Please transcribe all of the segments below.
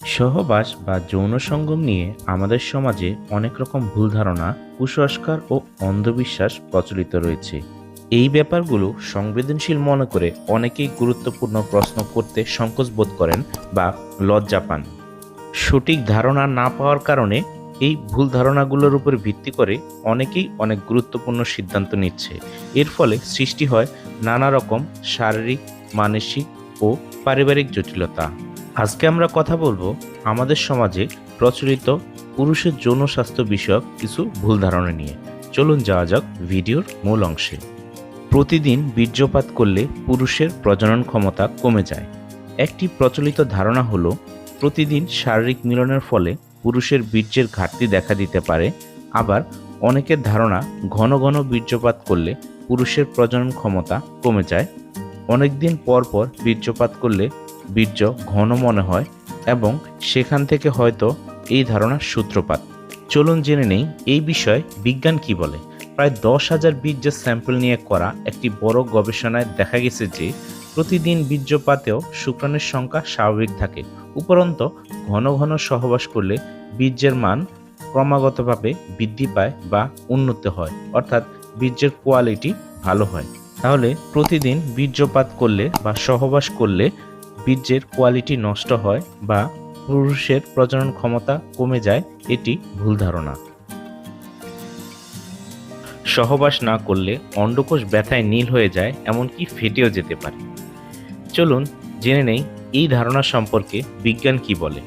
সহবাস বা যৌন সঙ্গম নিয়ে আমাদের সমাজে অনেক রকম ভুল ধারণা, কুসংস্কার ও অন্ধবিশ্বাস প্রচলিত রয়েছে। এই ব্যাপারগুলো সংবেদনশীল মনে করে অনেকেই গুরুত্বপূর্ণ প্রশ্ন করতে সংকোচ বোধ করেন বা লজ্জা পান। সঠিক ধারণা না পাওয়ার কারণে এই ভুল ধারণাগুলোর উপর ভিত্তি করে অনেকেই অনেক গুরুত্বপূর্ণ সিদ্ধান্ত নিচ্ছে। এর ফলে সৃষ্টি হয় নানা রকম শারীরিক, মানসিক ও পারিবারিক জটিলতা। আজকে আমরা কথা বলব আমাদের সমাজে প্রচলিত পুরুষের যৌন স্বাস্থ্য বিষয়ক কিছু ভুল ধারণা নিয়ে। চলুন যাওয়া যাক ভিডিওর মূল অংশে। প্রতিদিন বীর্যপাত করলে পুরুষের প্রজনন ক্ষমতা কমে যায়। একটি প্রচলিত ধারণা হলো, প্রতিদিন শারীরিক মিলনের ফলে পুরুষের বীর্যের ঘাটতি দেখা দিতে পারে। আবার অনেকের ধারণা, ঘন ঘন বীর্যপাত করলে পুরুষের প্রজনন ক্ষমতা কমে যায়। অনেকদিন পর পর বীর্যপাত করলে বীর্য ঘন মনে হয় এবং সেখান থেকে হয়তো এই ধারণার সূত্রপাত। চলুন জেনে নেই এই বিষয়ে বিজ্ঞান কি বলে। প্রায় দশ হাজার বীর্যের স্যাম্পল নিয়ে করা একটি বড় গবেষণায় দেখা গেছে যে প্রতিদিন বীর্যপাতেও শুক্রাণুর সংখ্যা স্বাভাবিক থাকে। উপরন্ত ঘন ঘন সহবাস করলে বীর্যের মান ক্রমাগতভাবে বৃদ্ধি পায় বা উন্নত হয়, অর্থাৎ বীর্যের কোয়ালিটি ভালো হয়। তাহলে প্রতিদিন বীর্যপাত করলে বা সহবাস করলে বীর্যের কোয়ালিটি নষ্ট হয় বা পুরুষের প্রজনন ক্ষমতা কমে যায়, এটি ভুল ধারণা। সহবাস না করলে অন্ডকোষ ব্যথায় নীল হয়ে যায়, এমনকি ফেটেও যেতে পারে। চলুন জেনে নেই, এই ধারণা সম্পর্কে বিজ্ঞান কি বলে?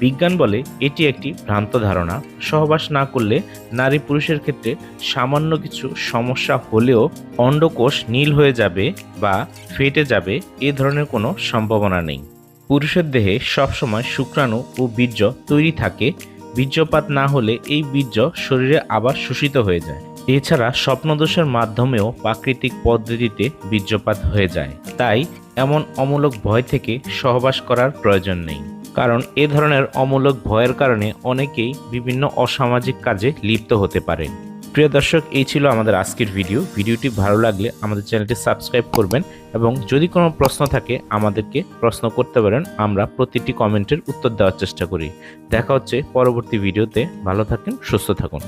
বিজ্ঞান বলে এটি একটি ভ্রান্ত ধারণা। সহবাস না করলে নারী পুরুষের ক্ষেত্রে সামান্য কিছু সমস্যা হলেও অন্ডকোষ নীল হয়ে যাবে বা ফেটে যাবে এ ধরনের কোনো সম্ভাবনা নেই। পুরুষের দেহে সবসময় শুক্রাণু ও বীর্য তৈরি থাকে। বীর্যপাত না হলে এই বীর্য শরীরে আবার শোষিত হয়ে যায়। এছাড়া স্বপ্নদোষের মাধ্যমেও প্রাকৃতিক পদ্ধতিতে বীর্যপাত হয়ে যায়। তাই এমন অমূলক ভয় থেকে সহবাস করার প্রয়োজন নেই। কারণ এ ধরনের অমূলক ভয়ের কারণে অনেকেই বিভিন্ন অসামাজিক কাজে লিপ্ত হতে পারে প্রিয় দর্শক, এই ছিল আমাদের আজকের ভিডিও। ভিডিওটি ভালো লাগলে আমাদের চ্যানেলটি সাবস্ক্রাইব করবেন এবং যদি কোনো প্রশ্ন থাকে আমাদেরকে প্রশ্ন করতে পারেন, আমরা প্রতিটি কমেন্টের উত্তর দেওয়ার চেষ্টা করি। দেখা হচ্ছে পরবর্তী ভিডিওতে। ভালো থাকেন, সুস্থ থাকুন।